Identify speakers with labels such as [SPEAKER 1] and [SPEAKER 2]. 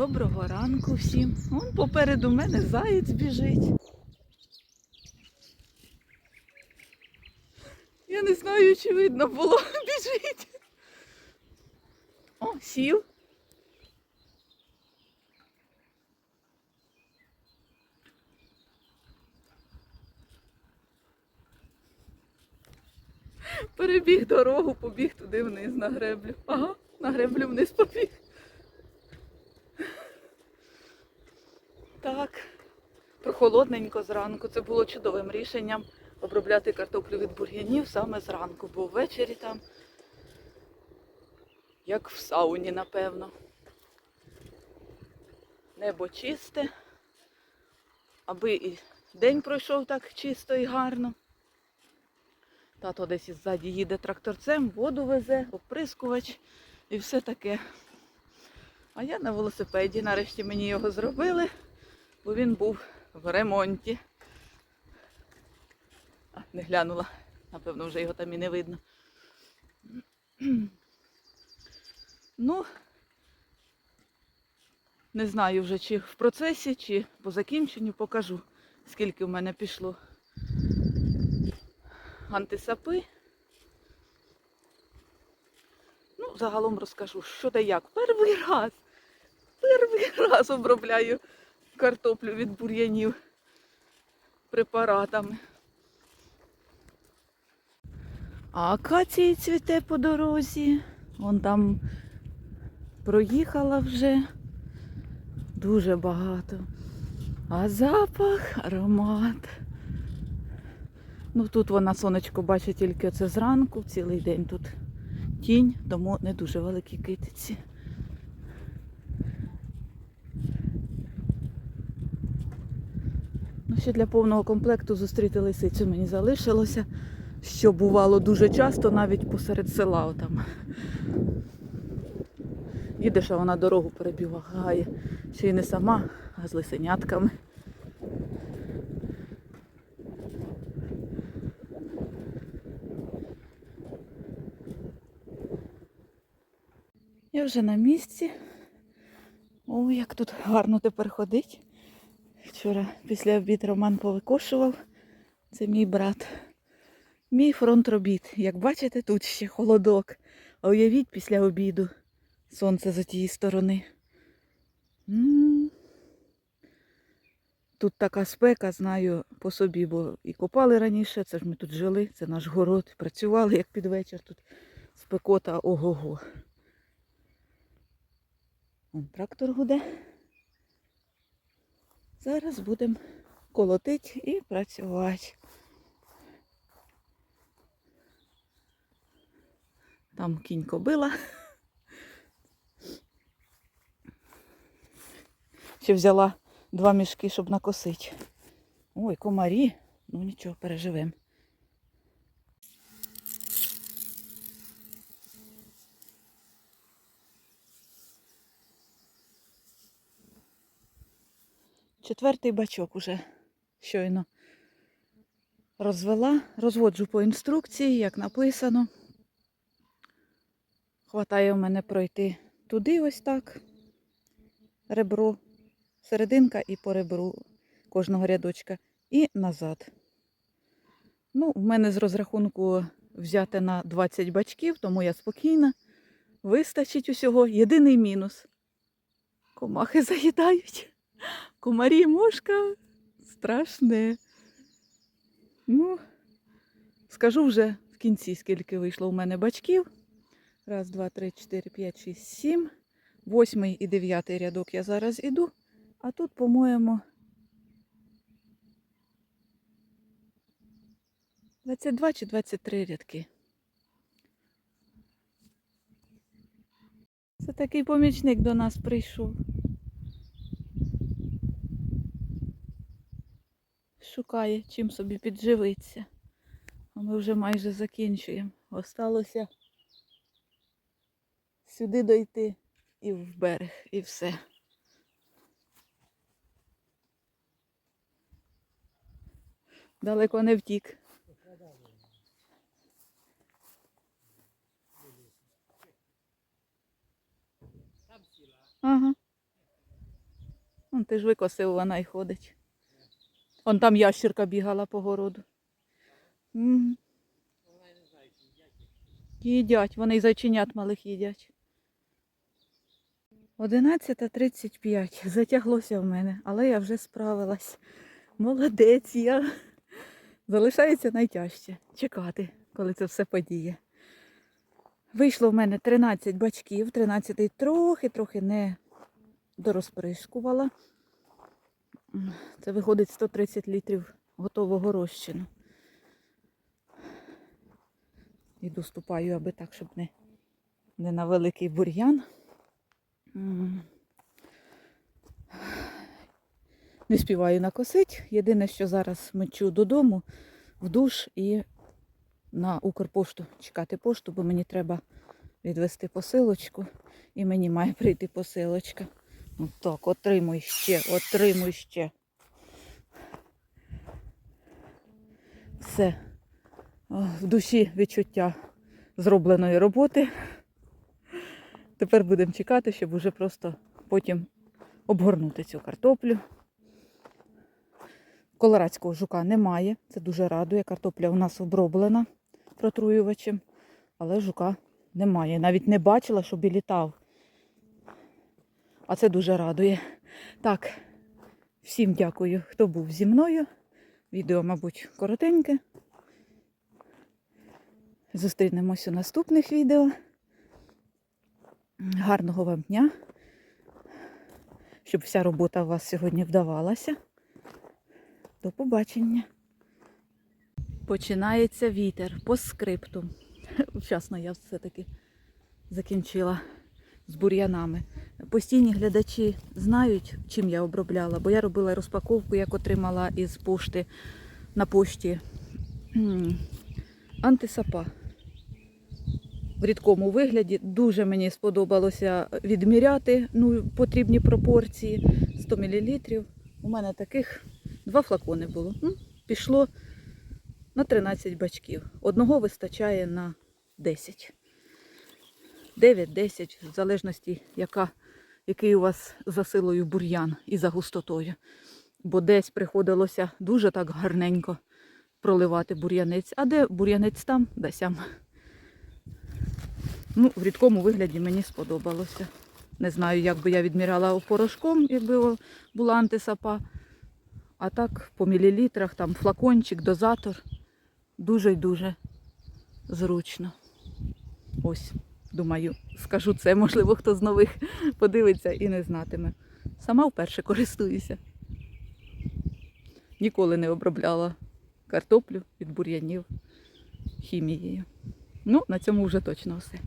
[SPEAKER 1] Доброго ранку всім. Вон попереду мене заєць біжить. Я не знаю, чи видно було. Біжить. О, сів. Перебіг дорогу, побіг туди вниз на греблю. Ага, на греблю вниз побіг. Так, прохолодненько зранку. Це було чудовим рішенням обробляти картоплю від бур'янів саме зранку, бо ввечері там, як в сауні, напевно. Небо чисте, аби і день пройшов так чисто і гарно. Тато десь іззаді їде тракторцем, воду везе, оприскувач і все таке. А я на велосипеді, нарешті мені його зробили, бо він був в ремонті. А, не глянула. Напевно, вже його там і не видно. Ну, не знаю вже, чи в процесі, чи по закінченню покажу, скільки в мене пішло антисапи. Ну, загалом розкажу, що де як. Перший раз. Перший раз обробляю картоплю від бур'янів препаратами. А акації цвіте по дорозі. Вон там проїхала вже дуже багато. А запах, аромат. Ну тут вона сонечко бачить тільки це зранку, цілий день тут тінь, тому не дуже великі китиці. Ще для повного комплекту зустріти лисицю мені залишилося, що бувало дуже часто, навіть посеред села отам. Їдеш, а вона дорогу перебігає. Ще й не сама, а з лисенятками. Я вже на місці. О, як тут гарно тепер ходить. Вчора після обід Роман повикошував. Це мій брат. Мій фронт робіт. Як бачите, тут ще холодок. А уявіть після обіду сонце з тієї сторони. Тут така спека, знаю по собі, бо і копали раніше, це ж ми тут жили, це наш город. Працювали як під вечір. Тут спекота ого-го. Трактор гуде. Зараз будемо колотити і працювати. Там кінь кобила. Ще взяла два мішки, щоб накосити. Ой, комарі. Ну нічого, переживемо. Четвертий бачок уже щойно розвела. Розводжу по інструкції, як написано. Хватає в мене пройти туди ось так. Ребро, серединка і по ребру кожного рядочка. І назад. Ну, в мене з розрахунку взяти на 20 бачків, тому я спокійна. Вистачить усього. Єдиний мінус. Комахи заїдають. Комарі мошка страшне. Ну, скажу вже в кінці, скільки вийшло у мене бачків. Раз, два, три, чотири, п'ять, шість, сім. Восьмий і дев'ятий рядок я зараз іду. А тут, по-моєму, 22 чи 23 рядки. Це такий помічник до нас прийшов. Шукає, чим собі підживитися. А ми вже майже закінчуємо. Осталося сюди дойти і в берег, і все. Далеко не втік. Ага. Вон ти ж викосив, вона й ходить. Он там ящірка бігала по городу. Їдять, вони й зайченят малих їдять. 11.35. Затяглося в мене, але я вже справилась. Молодець я. Залишається найтяжче чекати, коли це все подіє. Вийшло в мене 13 бачків, 13 трохи-трохи не дорозпришкувала. Це виходить 130 літрів готового розчину. Іду ступаю, аби так, щоб не, не на великий бур'ян. Не співаю накосить. Єдине, що зараз мечу додому в душ і на Укрпошту чекати пошту, бо мені треба відвести посилочку, і мені має прийти посилочка. От так, отримуй ще, отримуй ще. Все. В душі відчуття зробленої роботи. Тепер будемо чекати, щоб уже просто потім обгорнути цю картоплю. Колорадського жука немає. Це дуже радує. Картопля у нас оброблена протруювачем, але жука немає. Навіть не бачила, щоб і літав. А це дуже радує. Так, всім дякую, хто був зі мною. Відео, мабуть, коротеньке. Зустрінемось у наступних відео. Гарного вам дня. Щоб вся робота у вас сьогодні вдавалася. До побачення. Починається вітер по скрипту. Вчасно я все-таки закінчила з бур'янами. Постійні глядачі знають, чим я обробляла, бо я робила розпаковку, як отримала із пошти на пошті антисапа. В рідкому вигляді дуже мені сподобалося відміряти ну, потрібні пропорції 100 мл. У мене таких два флакони було. М, Пішло на 13 бачків. Одного вистачає на 10. 9-10, в залежності, яка, який у вас за силою бур'ян і за густотою. Бо десь приходилося дуже так гарненько проливати бур'янець, а де бур'янець там, де сям. Ну, в рідкому вигляді мені сподобалося. Не знаю, як би я відміряла порошком, якби була антисапа. А так, по мілілітрах, там флакончик, дозатор. Дуже й дуже зручно. Ось, думаю, скажу це, можливо, хто з нових подивиться і не знатиме. Сама вперше користуюся. Ніколи не обробляла картоплю від бур'янів хімією. Ну, на цьому вже точно все.